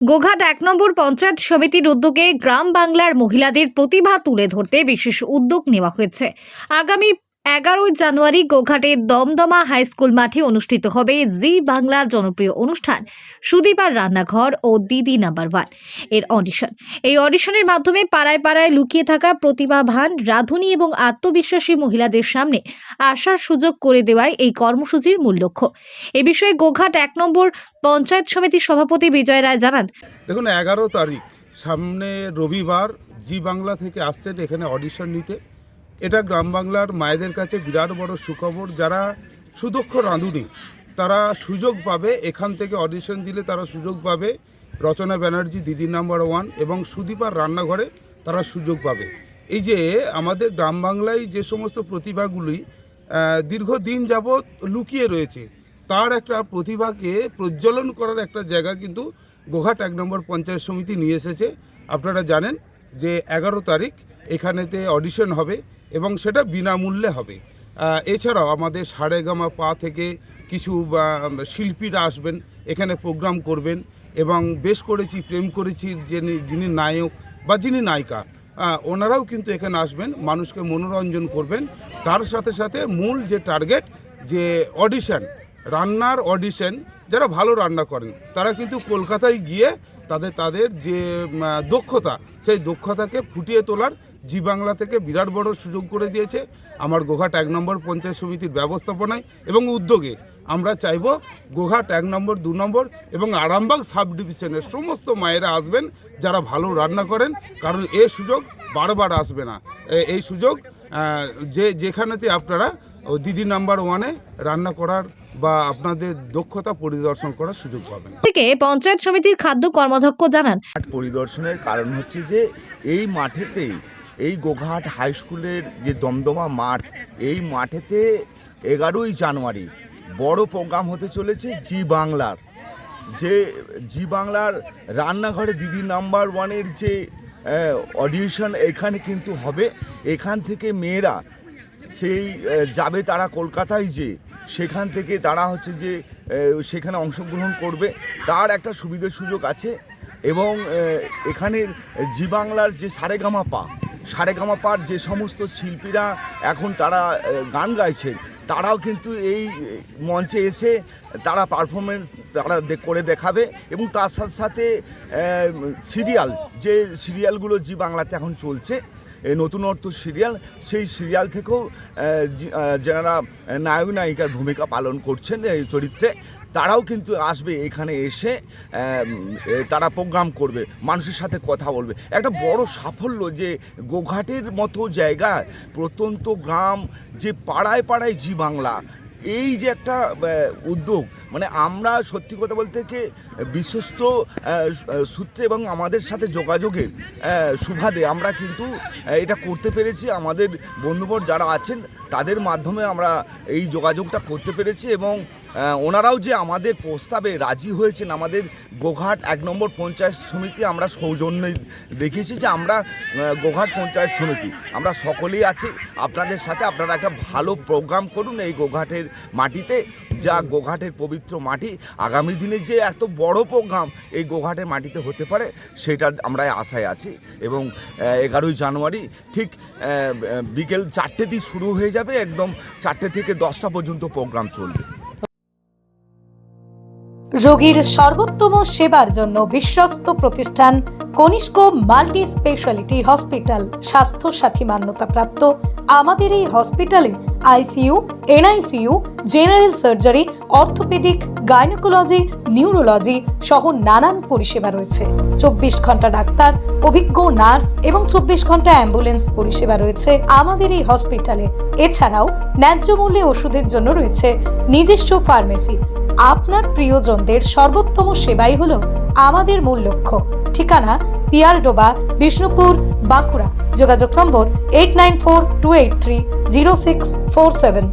গোঘাট এক নম্বর পঞ্চায়েত সমিতির উদ্যোগে গ্রাম বাংলার মহিলাদের প্রতিভা তুলে ধরতে বিশেষ উদ্যোগ নেওয়া হয়েছে। আগামী এগারোই জানুয়ারি গোঘাটের দমদমা হাই স্কুল মাঠে অনুষ্ঠিত হবে জি বাংলা জনপ্রিয় অনুষ্ঠান। সুদীপার রান্নাঘর ও দিদি নাম্বার ওয়ান। এর অডিশন। এই অডিশনের মাধ্যমে পাড়ায় পাড়ায় লুকিয়ে থাকা প্রতিভাবান, রাধুনী এবং আত্মবিশ্বাসী মহিলাদের সামনে আসার সুযোগ করে দেওয়াই এই কর্মসূচির মূল লক্ষ্য। এ বিষয়ে গোঘাট এক নম্বর পঞ্চায়েত সমিতির সভাপতি বিজয় রায় জানান। দেখুন, এগারো তারিখ, সামনে রবিবার জি বাংলা থেকে আসছেন এখানে অডিশন নিতে। এটা গ্রাম বাংলার মায়েদের কাছে বিরাট বড় সুখবর। যারা সুদক্ষ রাঁধুনি, তারা সুযোগ পাবে, এখান থেকে অডিশন দিলে তারা সুযোগ পাবে। রচনা ব্যানার্জি দিদি নাম্বার ওয়ান এবং সুদীপার রান্নাঘরে তারা সুযোগ পাবে। এই যে আমাদের গ্রাম বাংলায় যে সমস্ত প্রতিভাগুলি দীর্ঘদিন যাবৎ লুকিয়ে রয়েছে, তার একটা প্রতিভাকে প্রজ্বলন করার একটা জায়গা কিন্তু গোঘাট এক নম্বর পঞ্চায়েত সমিতি নিয়ে এসেছে। আপনারা জানেন যে এগারো তারিখ এখানেতে অডিশন হবে। এবং সেটা বিনামূল্যে হবে। এছাড়াও আমাদের সারেগামা পা থেকে কিছু শিল্পীরা আসবেন, এখানে প্রোগ্রাম করবেন এবং বেশ করেছি, প্রেম করেছি যিনি যিনি নায়ক বা যিনি নায়িকা। ওনারাও কিন্তু এখানে আসবেন, মানুষকে মনোরঞ্জন করবেন। তার সাথে সাথে মূল যে টার্গেট, যে অডিশন, রান্নার অডিশন, যারা ভালো রান্না করেন, তারা কিন্তু কলকাতায় গিয়ে তাদের তাদের যে দক্ষতা, সেই দক্ষতাকে ফুটিয়ে তোলার জি বাংলা থেকে বিরাট বড় সুযোগ করে দিয়েছে। আমার গোঘাট এক নম্বর পঞ্চায়েত সমিতির ব্যবস্থাপনায় এবং উদ্যোগে আমরা চাইব গোঘাট এক নম্বর দু নম্বর এবং আরামবাগ সাব ডিভিশনের সমস্ত মায়েরা আসবেন যারা ভালো রান্না করেন কারণ এ সুযোগ বারবার আসবে না। এই সুযোগ যে যেখানেতে আপনারা দিদি নাম্বার ওয়ানে রান্না করার বা আপনাদের দক্ষতা পরিদর্শন করার সুযোগ পাবেন। থেকে পঞ্চায়েত সমিতির খাদ্য কর্মাধ্যক্ষ জানান। মাঠ পরিদর্শনের কারণ হচ্ছে যে এই মাঠেতেই এই গোঘাট হাই স্কুলের যে দমদমা মাঠ, এই মাঠেতে এগারোই জানুয়ারি বড় প্রোগ্রাম হতে চলেছে জি বাংলার। যে জি বাংলার রান্নাঘরে দিদি নাম্বার ওয়ানের যে অডিশন এখানে কিন্তু হবে। এখান থেকে মেয়েরা সেই যাবে তারা কলকাতায় যে, সেখান থেকে তারা হচ্ছে যে সেখানে অংশগ্রহণ করবে। তার একটা সুবিধা সুযোগ আছে এবং এখানের জি বাংলার যে সারেগামা পা সারেগামা পার যে সমস্ত শিল্পীরা এখন তারা গান গাইছেন, তারাও কিন্তু এই মঞ্চে এসে তারা পারফরমেন্স তারা করে দেখাবে এবং তার সাথে সাথে সিরিয়াল, যে সিরিয়ালগুলো জি বাংলাতে এখন চলছে এই নতুনত্ব সিরিয়াল, সেই সিরিয়াল থেকেও যারা নায়ক নায়িকার ভূমিকা পালন করছেন এই চরিত্রে তারাও কিন্তু আসবে এখানে এসে তারা প্রোগ্রাম করবে, মানুষের সাথে কথা বলবে। একটা বড় সাফল্য যে গোঘাটের মতো জায়গা, প্রত্যন্ত গ্রাম, যে পাড়ায় পাড়ায় জি বাংলা এই যে একটা উদ্যোগ মানে আমরা সত্যি কথা বলতে কি বিশ্বস্ত সূত্রে এবং আমাদের সাথে যোগাযোগের সুবাদে আমরা কিন্তু এটা করতে পেরেছি। আমাদের বন্ধুবর যারা আছেন, তাদের মাধ্যমে আমরা এই যোগাযোগটা করতে পেরেছি এবং ওনারাও যে আমাদের প্রস্তাবে রাজি হয়েছেন, আমাদের গোঘাট এক নম্বর পঞ্চায়েত সমিতি, আমরা সৌজন্য দেখিয়েছি যে আমরা গোঘাট পঞ্চায়েত সমিতি, আমরা সকলেই আছি। আপনাদের সাথে আপনারা একটা ভালো প্রোগ্রাম করুন, এই গোঘাটের মাটিতে, যা গোঘাটের পবিত্র মাটি। আগামী দিনে যে এত বড় প্রোগ্রাম এই গোঘাটের মাটিতে হতে পারে, সেটা আমরা আশায় আছি। এবং এগারোই জানুয়ারি ঠিক বিকেল চারটেতেই শুরু হয়ে যাবে, একদম চারটে থেকে দশটা পর্যন্ত প্রোগ্রাম চলবে। রোগীর সর্বোত্তম সেবার জন্য বিশ্বস্ত প্রতিষ্ঠান কনিষ্ক মাল্টি স্পেশালিটি হসপিটাল স্বাস্থ্য সাথী মান্যতাপ্রাপ্ত আমাদের এই হসপিটালে ICU, NICU, general surgery, orthopedic, gynaecology, neurology সহ নানান পরিষেবা রয়েছে। চব্বিশ ঘণ্টা ডাক্তার, অভিজ্ঞ নার্স এবং চব্বিশ ঘণ্টা অ্যাম্বুলেন্স পরিষেবা রয়েছে আমাদের এই হসপিটালে। এছাড়াও ন্যায্য মূল্যে ওষুধের জন্য রয়েছে নিজস্ব ফার্মেসি। আপনার প্রিয়জনদের সর্বোত্তম সেবাই হলো আমাদের মূল লক্ষ্য। ঠিকানা পিয়ারডোবা, বিষ্ণুপুর, বাঁকুড়া। যোগাযোগ number eight nine four two eight three. Zero six four seven